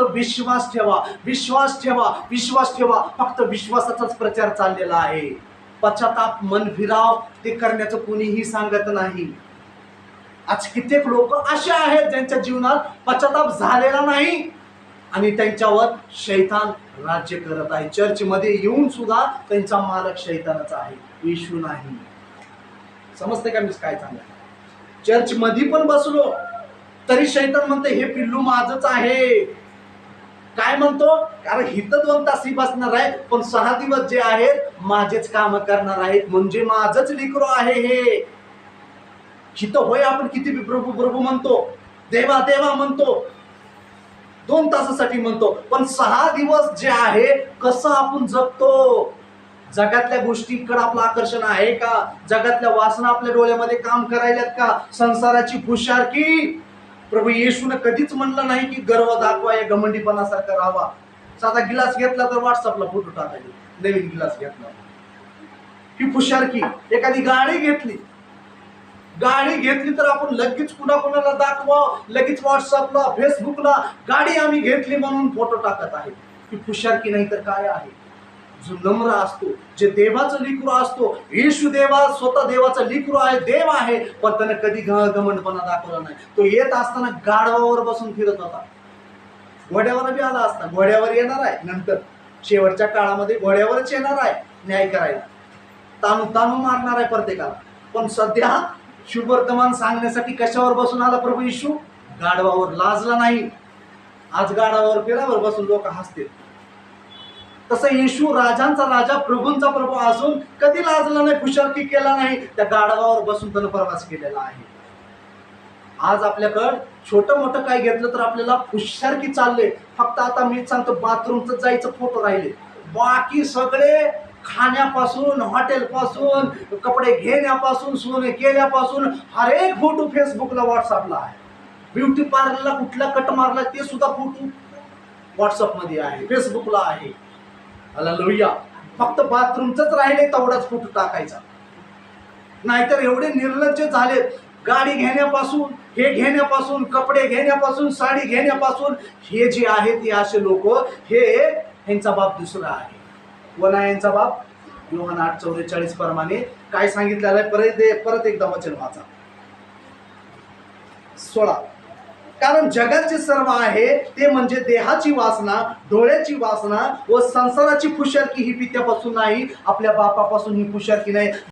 विश्वास ठेवा विश्वास ठेवा विश्वास ठेवा. फक्त विश्वासाचाच प्रचार चाललेला आहे. पश्चाताप मन फिराव ते करण्याचं कोणीही सांगत नाही. आज कित्येक लोक असे आहेत ज्यांच्या जीवनात पश्चाताप झालेला नाही आणि त्यांच्यावर शैतान राज्य करत आहे. चर्चमध्ये येऊन सुद्धा त्यांचा मालक शैतानच आहे. येशू नाही. समजते का मी काय सांगत चर्चमध्ये पण बसलो तरी शैतान म्हणते हे पिल्लू माझच आहे. काय म्हणतो? कारण हिथं दोन तास ही बसणार आहे पण सहा दिवस जे आहेत माझेच काम करणार आहेत. म्हणजे माझच लिकरो आहे हे. हिथं होय आपण किती प्रभू प्रभू म्हणतो. देवा देवा म्हणतो. दोन तासासाठी म्हणतो. पण सहा दिवस जे आहे कसं आपण जगतो? जगातल्या गोष्टीकडे आपलं आकर्षण आहे का? जगातल्या वासना आपल्या डोळ्यामध्ये काम करायल्यात का? संसाराची हुशारकी प्रभू येशून कधीच म्हणलं नाही की गर्व दाखवा या घमंडीपणासारखा राहावा. साधा गिलास घेतला तर व्हॉट्सअपला फोटो टाकायचे. नवीन गिलास घेतला. ही हुशारकी एखादी गाडी घेतली. गाडी घेतली तर आपण लगेच कुणा कुणाला दाखवा लगेच व्हॉट्सअपला फेसबुकला गाडी आम्ही घेतली म्हणून फोटो टाकत आहे. ही हुशारकी नाही तर काय आहे? जो नम्र असतो जे देवाचं लिकरू असतो येशू देवा स्वतः देवाचा लिकरू आहे देव आहे पण त्याने कधी घ- घमंडपणा दाखवला नाही. तो येत असताना गाढवावर बसून फिरत होता. घोड्यावर बी आला असता. घोड्यावर येणार आहे. नंतर शेवटच्या काळामध्ये घोड्यावरच येणार आहे. न्याय करायला. तानू तानू मारणार आहे प्रत्येकाला. पण सध्या शुभवर्तमान सांगण्यासाठी कशावर बसून आला प्रभू येशू? गाढवावर लाजला नाही. आज गाढवावर फिरावर बसून लोक हसतील. तसं येशू राजांचा राजा प्रभूंचा प्रभू असून कधी लाजला नाही खुशारकी केला नाही त्या गाढवावर बसून त्यानं प्रवास केलेला आहे. आज आपल्याकडं छोटं मोठं काय घेतलं तर आपल्याला हुशारकी चालले फक्त आता मी सांगतो बाथरूमचं जायचं फोटो राहिले. बाकी सगळे खाण्यापासून हॉटेलपासून कपडे घेण्यापासून सोने केल्यापासून हर एक फोटो फेसबुकला व्हॉट्सअपला आहे. ब्युटी पार्लरला कुठला कट मारला ते सुद्धा फोटो व्हॉट्सअपमध्ये आहे फेसबुकला आहे. अला लोहिया फक्त बाथरूमचंच राहिले तेवढाच फोटो टाकायचा? नाहीतर एवढे निर्लज्ज झालेत गाडी घेण्यापासून हे घेण्यापासून कपडे घेण्यापासून साडी घेण्यापासून हे जे आहेत हे असे लोक हे ह्यांचा बाप दुसरा आहे. वना यांचा बाप? योहान आठ चौवेचाळीस प्रमाणे काय सांगितलेलं आहे? परत परत एकदा वचन वाचा. सोळा. कारण जगाचे सर्व आहे ते म्हणजे देहाची वासना डोळ्याची वासना व संसाराची पुशारकी ही पित्यापासून नाही आपल्या बापापासून ही पुशारकी नाही.